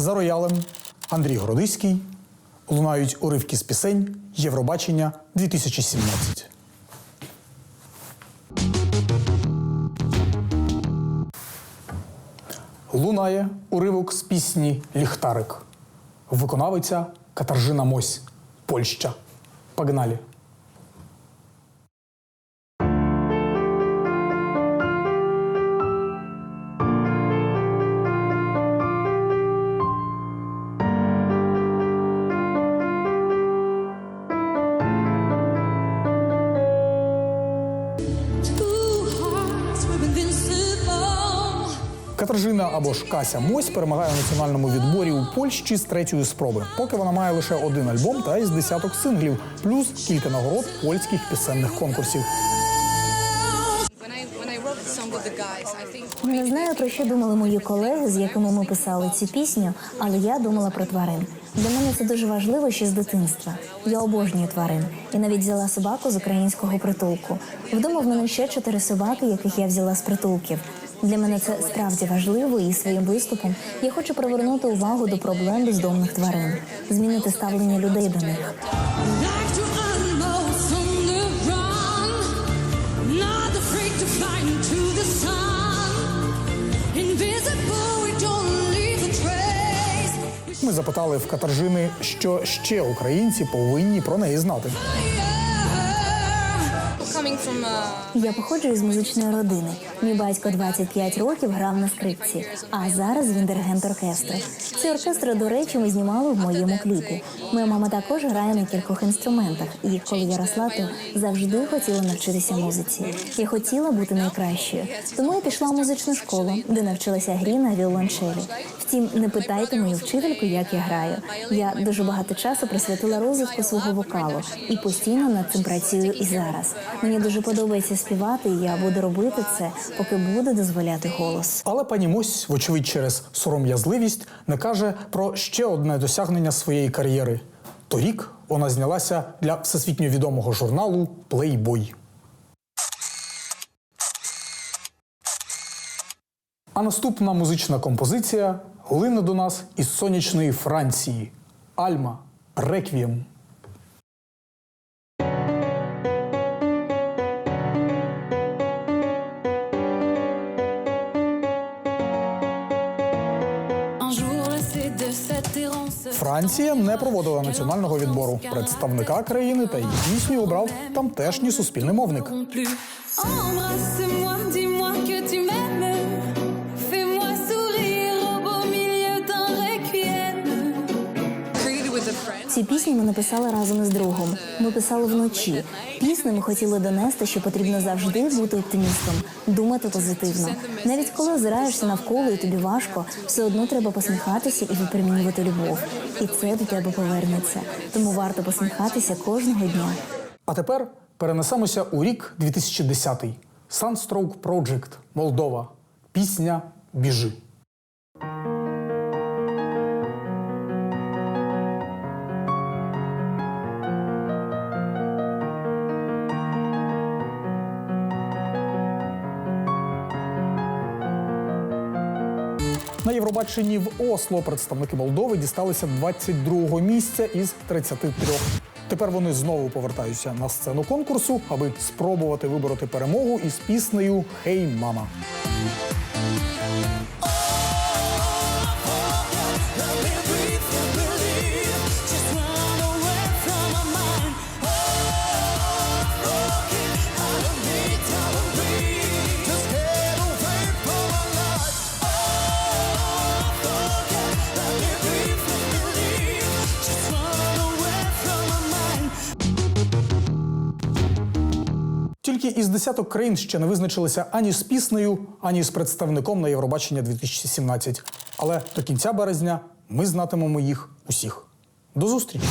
За роялем Андрій Городиський лунають уривки з пісень Євробачення 2017. Лунає уривок з пісні Ліхтарик. Виконавиця Катаржина Мось, Польща. Погнали! Катаржина або ж Кася Мось перемагає у національному відборі у Польщі з третьої спроби. Поки вона має лише один альбом та із десяток синглів, плюс кілька нагород польських пісенних конкурсів. Не знаю про що думали мої колеги, з якими ми писали цю пісню, але я думала про тварин. Для мене це дуже важливо ще з дитинства. Я обожнюю тварин і навіть взяла собаку з українського притулку. Вдома в мене ще чотири собаки, яких я взяла з притулків. Для мене це справді важливо, і своїм виступом я хочу привернути увагу до проблем бездомних тварин, змінити ставлення людей до них. Ми запитали в Катаржини, що ще українці повинні про неї знати. Я походжу із музичної родини. Мій батько 25 років грав на скрипці, а зараз він диригент оркестру. Ці оркестри, до речі, ми знімали в моєму кліпі. Моя мама також грає на кількох інструментах, і коли я росла, то завжди хотіла навчитися музиці. Я хотіла бути найкращою. Тому я пішла в музичну школу, де навчилася грі на віолончелі. Втім, не питайте мою вчительку, як я граю. Я дуже багато часу присвятила розвитку свого вокалу і постійно над цим працюю і зараз. Мені дуже подобається співати, і я буду робити це, поки буде дозволяти голос. Але пані Мось, вочевидь, через сором'язливість не каже про ще одне досягнення своєї кар'єри. Торік вона знялася для всесвітньо відомого журналу Playboy. А наступна музична композиція лине до нас із сонячної Франції. Альма Реквієм. Франція не проводила національного відбору. Представника країни та її пісню обрав тамтешній суспільний мовник. Ці пісні ми написали разом із другом. Ми писали вночі. Пісни ми хотіли донести, що потрібно завжди бути оптимістом, думати позитивно. Навіть коли озираєшся навколо і тобі важко, все одно треба посміхатися і випромінювати любов. І це до тебе повернеться. Тому варто посміхатися кожного дня. А тепер перенесемося у рік 2010. Sunstroke Project, Молдова. Пісня Біжи. На Євробаченні в Осло представники Молдови дісталися 22-го місця із 33. Тепер вони знову повертаються на сцену конкурсу, аби спробувати вибороти перемогу із піснею Хей, мама. Тільки із десяток країн ще не визначилися ані з піснею, ані з представником на Євробачення 2017. Але до кінця березня ми знатимемо їх усіх. До зустрічі!